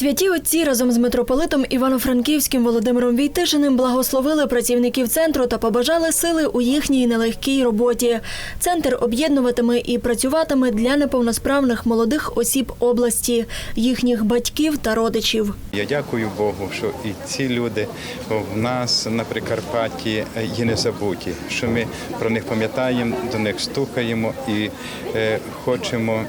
Святі отці разом з митрополитом Івано-Франківським Володимиром Війтишиним благословили працівників центру та побажали сили у їхній нелегкій роботі. Центр об'єднуватиме і працюватиме для неповносправних молодих осіб області, їхніх батьків та родичів. Я дякую Богу, що і ці люди в нас на Прикарпатті є не забуті, що ми про них пам'ятаємо, до них стукаємо і е, хочемо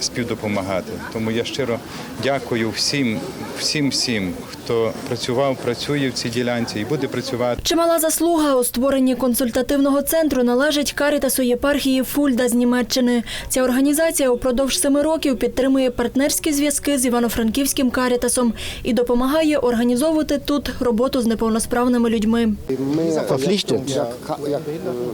співдопомагати. Тому я щиро дякую всім, всім, всім, хто працював, працює в цій ділянці і буде працювати. Чимала заслуга у створенні консультативного центру належить Карітасу єпархії Фульда з Німеччини. Ця організація упродовж семи років підтримує партнерські зв'язки з Івано-Франківським Карітасом і допомагає організовувати тут роботу з неповносправними людьми. Ми Verpflichtet. як, як,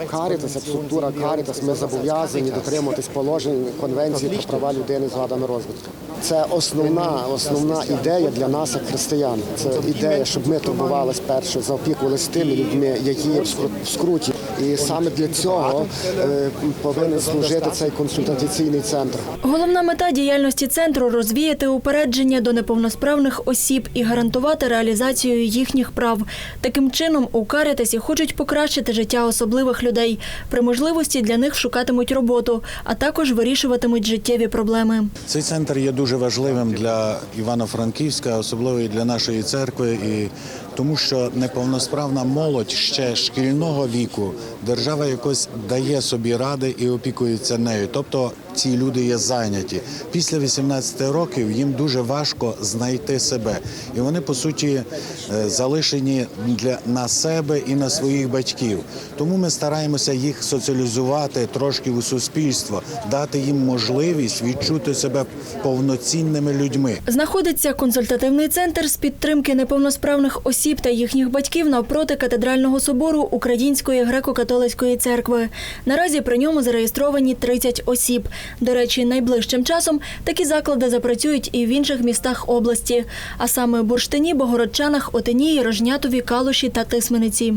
е, Карітас, як структура Карітас, ми зобов'язані дотримуватись положень конвенції про права людини з вадами розвитку. Це основна, основна ідея для нас, як християн. Це ідея, щоб ми турбувалися перше, заопікувалися тими людьми, які в скруті. І саме для цього е, повинен служити цей консультаційний центр. Головна мета діяльності центру розвіяти упередження до неповносправних осіб і гарантувати реалізацію їхніх прав. Таким чином, у Карітасі хочуть покращити життя особливих людей. При можливості для них шукатимуть роботу, а також вирішуватимуть життєві проблеми. Цей центр є дуже важливим для Івано-Франківська, особливо і для нашої церкви, і тому що неповносправна молодь ще шкільного віку держава якось дає собі ради і опікується нею. Тобто ці люди є зайняті. Після 18 років їм дуже важко знайти себе, і вони по суті е, залишені для на себе і на своїх батьків. Тому ми стараємося їх соціалізувати трошки у суспільство, дати їм можливість відчути себе повноцінними людьми. Знаходиться консультативний центр з підтримки неповносправних осіб та їхніх батьків навпроти катедрального собору Української греко-католицької церкви. Наразі при ньому зареєстровані 30 осіб. До речі, найближчим часом такі заклади запрацюють і в інших містах області, а саме Бурштині, Богородчанах, Отинії, Рожнятові, Калуші та Тисмениці.